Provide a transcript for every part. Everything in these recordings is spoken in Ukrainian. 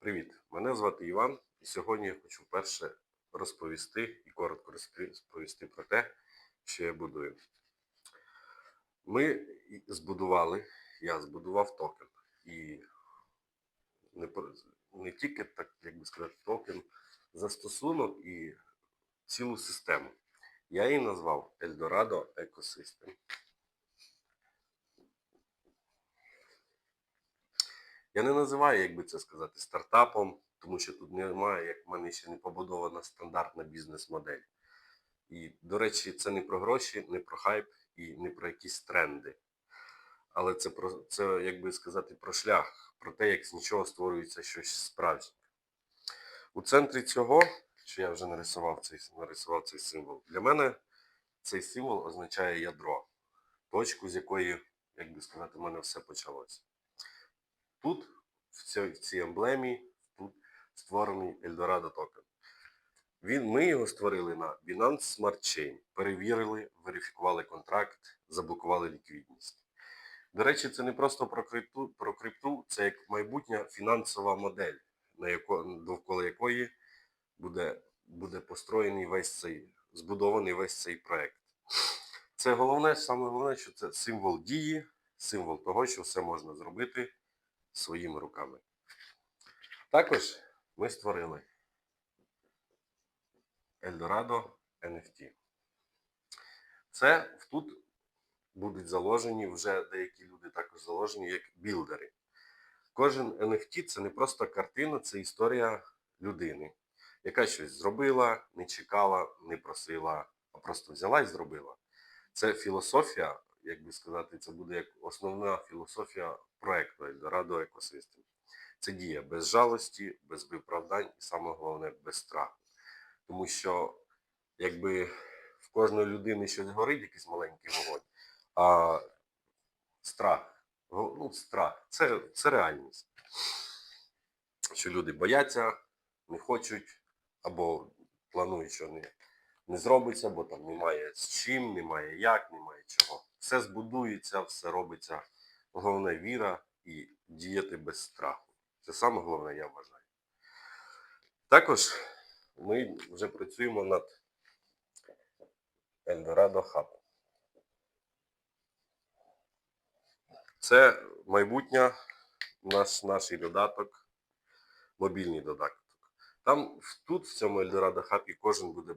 Привіт! Мене звати Іван, і сьогодні я хочу вперше розповісти і коротко розповісти про те, що я будую. Ми збудували, я збудував токен. І не, не тільки так, як би сказати, токен, застосунок і цілу систему. Я її назвав Eldorado Ecosystem. Я не називаю, як би це сказати, стартапом, тому що тут немає, як в мене ще не побудована стандартна бізнес-модель. І, до речі, це не про гроші, не про хайп і не про якісь тренди. Але це про це, як би сказати, про шлях, про те, як з нічого створюється щось справжнє. У центрі цього, що я вже нарисував цей, нарисував цей символ, для мене цей символ означає ядро, точку, з якої, як би сказати, в мене все почалося. Тут, в цій, в цій емблемі, тут створений Eldorado токен. Він, ми його створили на Binance Smart Chain, перевірили, верифікували контракт, заблокували ліквідність. До речі, це не просто про крипту, про крипту це як майбутня фінансова модель, на яко, довкола якої буде, буде построєний весь цей, збудований весь цей проект. Це головне, саме головне, що це символ дії, символ того, що все можна зробити своїми руками. Також ми створили Eldorado NFT. Це тут будуть заложені вже деякі люди також заложені як білдери. Кожен NFT це не просто картина, це історія людини, яка щось зробила, не чекала, не просила, а просто взяла і зробила. Це філософія, як би сказати, це буде як основна філософія проекту Eldorado Ecosystem. Це дія без жалості, без виправдань і саме головне без страху. Тому що якби в кожної людини щось горить, якийсь маленький вогонь, а страх, ну, страх це, це реальність. Що люди бояться, не хочуть або планують, що не, не зробиться, бо там немає з чим, немає як, немає чого. Все збудується, все робиться. Головне віра і діяти без страху. Це саме головне, я вважаю. Також ми вже працюємо над Eldorado Hub. Це майбутнє наш, наш додаток, мобільний додаток. Там тут, в цьому Eldorado Hub, кожен буде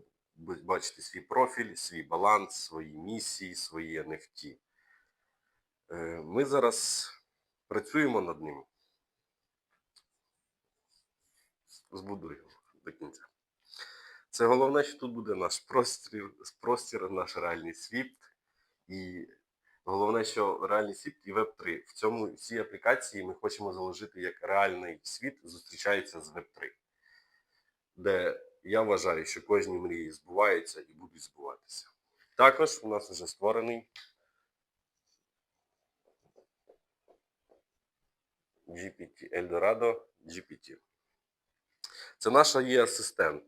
бачити свій профіль, свій баланс, свої місії, свої NFT. Е, Ми зараз працюємо над ним. Збудуємо до кінця. Це головне, що тут буде наш простір, простір, наш реальний світ. І головне, що реальний світ і Web3. В цьому цій аплікації ми хочемо заложити як реальний світ зустрічається з Web3. Де я вважаю, що кожні мрії збуваються і будуть збуватися. Також у нас вже створений GPT, Eldorado GPT. Це наш є асистент.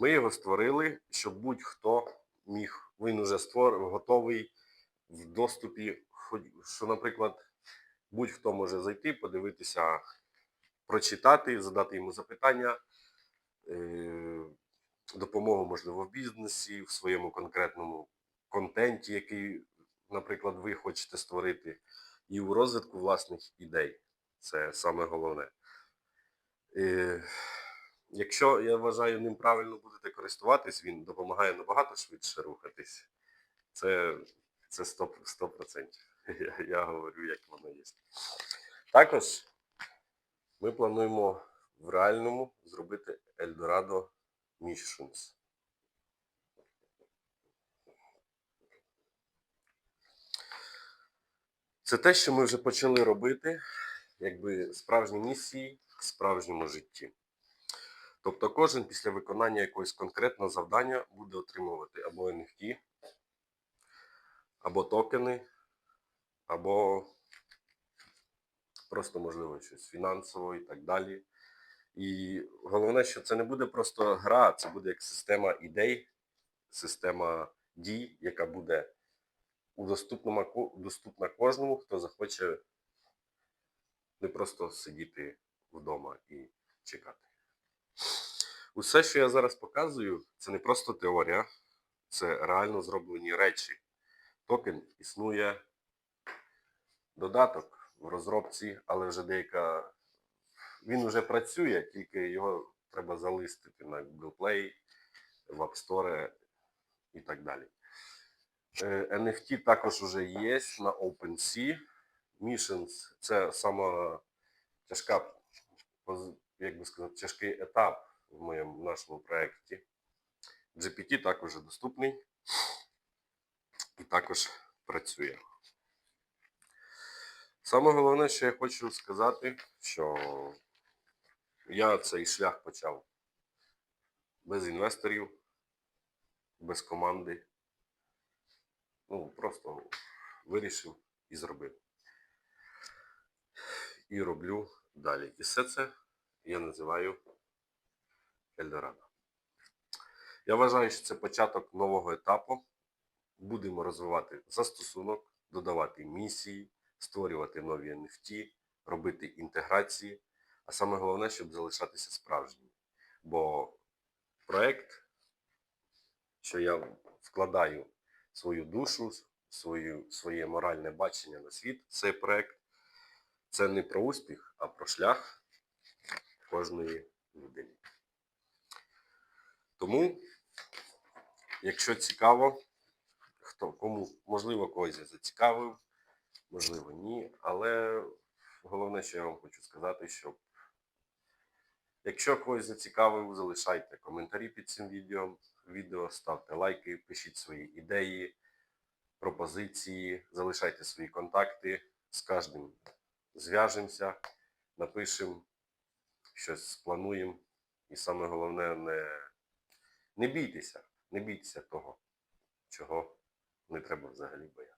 Ми його створили, щоб будь-хто міг, він вже створ, готовий в доступі, що, наприклад, будь-хто може зайти, подивитися, прочитати, задати йому запитання, е, допомогу, можливо, в бізнесі, в своєму конкретному контенті, який, наприклад, ви хочете створити, і у розвитку власних ідей. Це саме головне. Е, Якщо я вважаю, ним правильно будете користуватись, він допомагає набагато швидше рухатись. Це, це 100%. 100%. Я, я говорю, як воно є. Також ми плануємо в реальному зробити Eldorado Missions. Це те, що ми вже почали робити, якби справжні місії в справжньому житті. Тобто кожен після виконання якогось конкретного завдання буде отримувати або NFT, або токени, або просто, можливо, щось фінансово і так далі. І головне, що це не буде просто гра, це буде як система ідей, система дій, яка буде у доступна кожному, хто захоче не просто сидіти вдома і чекати. Усе, що я зараз показую, це не просто теорія, це реально зроблені речі. Токен існує додаток в розробці, але вже деяка. Він вже працює, тільки його треба залистити на Google Play, в App Store і так далі. Е, NFT також вже є на OpenSea. Missions це сама тяжка, як би сказати, тяжкий етап в моєму в нашому проєкті. GPT також доступний і також працює. Саме головне, що я хочу сказати, що я цей шлях почав без інвесторів, без команди. Ну, просто вирішив і зробив. І роблю далі. І все це я називаю Ельдорадо. Я вважаю, що це початок нового етапу. Будемо розвивати застосунок, додавати місії, створювати нові NFT, робити інтеграції. А саме головне, щоб залишатися справжнім. Бо проект, що я вкладаю свою душу, свою, своє моральне бачення на світ, цей проект, це не про успіх, а про шлях кожної людини. Тому, якщо цікаво, хто кому, можливо, когось я зацікавив, можливо, ні. Але головне, що я вам хочу сказати, що якщо когось зацікавив, залишайте коментарі під цим відео, відео ставте лайки, пишіть свої ідеї, пропозиції, залишайте свої контакти. З кожним зв'яжемося, напишемо, щось сплануємо. І саме головне, не, не бійтеся, не бійтеся того, чого не треба взагалі боятися.